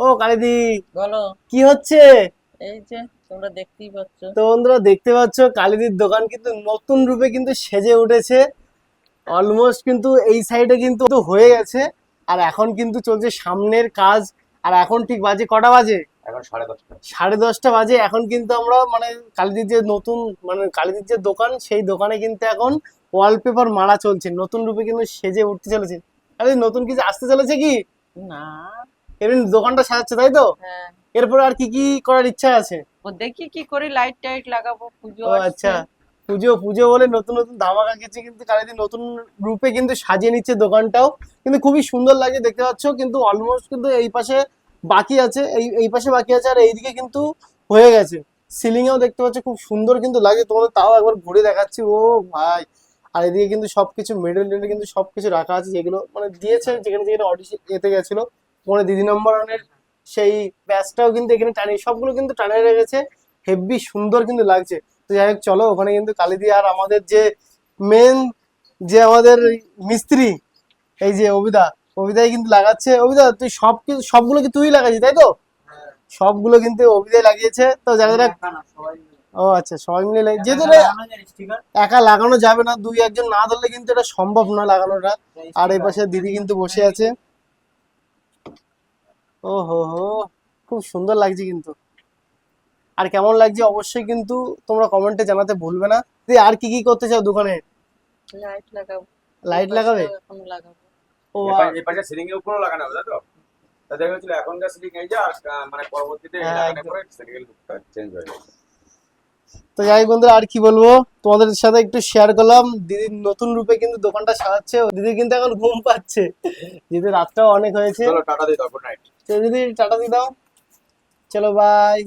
ও কালিদি বলো। কি হচ্ছে? এই যে তোমরা দেখতেই পাচ্ছ। তো বন্ধুরা দেখতে পাচ্ছ কালিদির দোকান কিন্তু নতুন রূপে কিন্তু সেজে উঠেছে। অলমোস্ট কিন্তু এই সাইডে কিন্তু হয়ে গেছে। আর এখন কিন্তু চলছে সামনের কাজ। আর এখন ঠিক বাজে কটা বাজে? এখন সাড়ে দশটা। সাড়ে দশটা বাজে। এখন কিন্তু আমরা মানে কালিদির যে নতুন মানে কালিদির যে দোকান সেই দোকানে কিন্তু এখন ওয়ালপেপার মারা চলছে। নতুন রূপে কিন্তু সেজে উঠতে চলেছে। আরে নতুন কিছু আসতে চলেছে কি? না। এমনি দোকানটা সাজাচ্ছে তাই তো? হ্যাঁ। এরপর আর কি কি করার ইচ্ছা আছে? ও দেখি কি করে লাইট টাইট লাগাবো পুজো আচ্ছা পুজো পুজো বলে নতুন নতুন ধামাকা কিছু কিন্তু কালিদি নতুন রূপে কিন্তু সাজিয়ে নিচ্ছে দোকানটাও। কিন্তু খুবই সুন্দর লাগে দেখতে পাচ্ছ কিন্তু অলমোস্ট কিন্তু এই পাশে বাকি আছে এই এই পাশে বাকি আছে আর এইদিকে কিন্তু হয়ে গেছে। সিলিং এও দেখতে পাচ্ছ খুব সুন্দর কিন্তু লাগে তোমাদের তাও একবার ঘুরে দেখাচ্ছি ও ভাই। আর এদিকে কিন্তু সবকিছু মেডেল টেডেল কিন্তু সবকিছু রাখা আছে যেগুলো মানে দিয়েছে যেখানে যেখানে অডিশন এতে গেছিল। ওখানে দিদি নম্বরের সেই ব্যাচটাও কিন্তু এখানে টানিয়ে সবগুলো কিন্তু টানিয়ে রেখেছে। হেভি সুন্দর কিন্তু লাগছে। তো যাই হোক চলো ওখানে কিন্তু কালিদি আর আমাদের যে মেন যে আমাদের মিস্ত্রি এই যে অবিদা অবিদাই কিন্তু লাগাচ্ছে। অবিদা তুই সব কিছু সবগুলো কি তুই লাগাইছিস তাই তো? সবগুলো কিন্তু অবিদাই লাগিয়েছে। তো যারা যারা ও আচ্ছা সবাই মিলে যেহেতু একা লাগানো যাবে না দুই একজন না ধরলে কিন্তু এটা সম্ভব না লাগানোটা। আর এই পাশে দিদি কিন্তু বসে আছে। ও হো হো খুব সুন্দর লাগছে কিন্তু। আর কেমন লাগছে অবশ্যই কিন্তু তোমরা কমেন্টে জানাতে ভুলবে না। দিদি আর কি কি করতে চাও দোকানে? লাইট লাগাবো। লাইট লাগাবে? এখন লাগাবো। ও এপাশে- এপাশে সিলিং এর উপরও লাগানো হবে তো তা দেখা যাচ্ছিল এখনকার সিলিং এই যে আর মানে পরবর্তীতে লাগানোর একদম। পরে সিলিং এর লুকটা চেঞ্জ হয়ে যাবে। তো যাই হোক বন্ধুরা আর কি বলব? তোমাদের সাথে একটু শেয়ার করলাম। দিদির নতুন রূপে কিন্তু দোকানটা সাজাচ্ছে দিদি কিন্তু এখন ঘুম পাচ্ছে। দিদি রাতটাও অনেক হয়েছে। চলো টাটা দিই তারপর নাইট তো দিদি টাটা দি দাও। চলো বাই